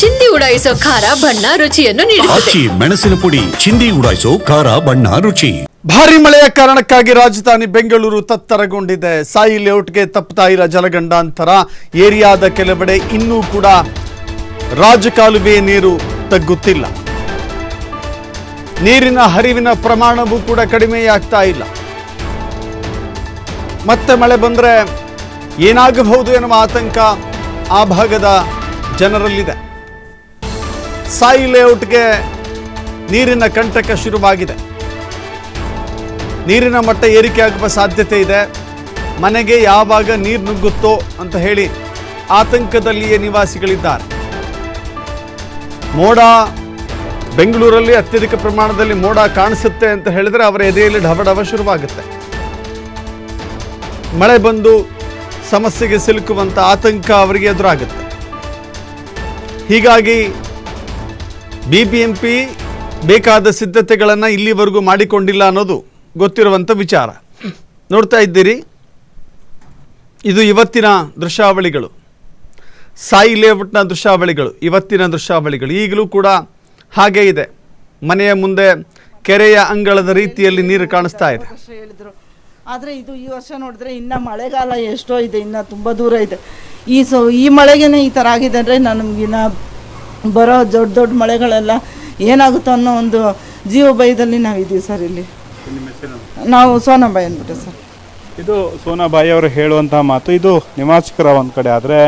ಚಿಂದಿ ಉಡಾಯಿಸೋ ಖಾರ ಬಣ್ಣ ರುಚಿಯನ್ನು ನೀಡುತ್ತದೆ. ಆಚಿ ಮೆಣಸಿನ ಪುಡಿ ಚಿಂದಿ ಉಡಾಯಿಸೋ ಖಾರ ಬಣ್ಣ ರುಚಿ. ಭಾರಿ ಮಳೆಯ ಕಾರಣಕ್ಕಾಗಿ ರಾಜಧಾನಿ ಬೆಂಗಳೂರು ತತ್ತರಗೊಂಡಿದೆ. ಸಾಯಿ ಲೇಔಟ್ಗೆ ತಪ್ಪುತ್ತಾ ಇರೋ ಜಲಗಂಡಾಂತರ. ಏರಿಯಾದ ಕೆಲವೆಡೆ ಇನ್ನೂ ಕೂಡ ರಾಜಕಾಲುವೆ ನೀರು ತಗ್ಗುತ್ತಿಲ್ಲ. ನೀರಿನ ಹರಿವಿನ ಪ್ರಮಾಣವೂ ಕೂಡ ಕಡಿಮೆಯಾಗ್ತಾ ಇಲ್ಲ. ಮತ್ತೆ ಮಳೆ ಬಂದರೆ ಏನಾಗಬಹುದು ಎನ್ನುವ ಆತಂಕ ಆ ಭಾಗದ ಜನರಲ್ಲಿದೆ. ಸಾಯಿ ಲೇಔಟ್ಗೆ ನೀರಿನ ಕಂಟಕ ಶುರುವಾಗಿದೆ. ನೀರಿನ ಮಟ್ಟ ಏರಿಕೆ ಆಗುವ ಸಾಧ್ಯತೆ ಇದೆ. ಮನೆಗೆ ಯಾವಾಗ ನೀರು ನುಗ್ಗುತ್ತೋ ಅಂತ ಹೇಳಿ ಆತಂಕದಲ್ಲಿಯೇ ನಿವಾಸಿಗಳಿದ್ದಾರೆ. ಮೋಡ ಬೆಂಗಳೂರಲ್ಲಿ ಅತ್ಯಧಿಕ ಪ್ರಮಾಣದಲ್ಲಿ ಮೋಡ ಕಾಣಿಸುತ್ತೆ ಅಂತ ಹೇಳಿದ್ರೆ ಅವರ ಎದೆಯಲ್ಲಿ ಢವಡವ ಶುರುವಾಗುತ್ತೆ. ಮಳೆ ಬಂದು ಸಮಸ್ಯೆಗೆ ಸಿಲುಕುವಂಥ ಆತಂಕ ಅವರಿಗೆ ಎದುರಾಗುತ್ತೆ. ಹೀಗಾಗಿ ಬಿ ಬಿ ಎಂ ಪಿ ಬೇಕಾದ ಸಿದ್ಧತೆಗಳನ್ನು ಇಲ್ಲಿವರೆಗೂ ಮಾಡಿಕೊಂಡಿಲ್ಲ ಅನ್ನೋದು ಗೊತ್ತಿರುವಂಥ ವಿಚಾರ. ನೋಡ್ತಾ ಇದ್ದೀರಿ, ಇದು ಇವತ್ತಿನ ದೃಶ್ಯಾವಳಿಗಳು. ಸಾಯಿ ಲೇಔಟ್ನ ದೃಶ್ಯಾವಳಿಗಳು, ಇವತ್ತಿನ ದೃಶ್ಯಾವಳಿಗಳು. ಈಗಲೂ ಕೂಡ ಹಾಗೇ ಇದೆ. ಮನೆಯ ಮುಂದೆ ಕೆರೆಯ ಅಂಗಳದ ರೀತಿಯಲ್ಲಿ ನೀರು ಕಾಣಿಸ್ತಾ ಇದೆ. ಆದರೆ ಇದು ಈ ವರ್ಷ ನೋಡಿದ್ರೆ ಇನ್ನು ಮಳೆಗಾಲ ಎಷ್ಟೋ ಇದೆ, ಇನ್ನು ತುಂಬ ದೂರ ಇದೆ. ಈ ಸೊ, ಈ ಮಳೆಗೇನೆ ಈ ಥರ ಆಗಿದೆ ಅಂದರೆ ನಮಗಿನ್ನ ಬರೋ ದೊಡ್ಡ ದೊಡ್ಡ ಮಳೆಗಳೆಲ್ಲ ಏನಾಗುತ್ತೋ ಅನ್ನೋ ಒಂದು ಜೀವ ಭಯದಲ್ಲಿ ನಾವಿದ್ದೀವಿ ಸರ್ ಇಲ್ಲಿ. ನಾವು ಸೋನಾಬಾಯಿ ಅಂದ್ಬಿಟ್ಟು ಸರ್. ಇದು ಸೋನಾಬಾಯಿ ಅವರು ಹೇಳುವಂತಹ ಮಾತು. ಇದು ನಿವಾಸಿಕರ ಒಂದು ಕಡೆ ಆದರೆ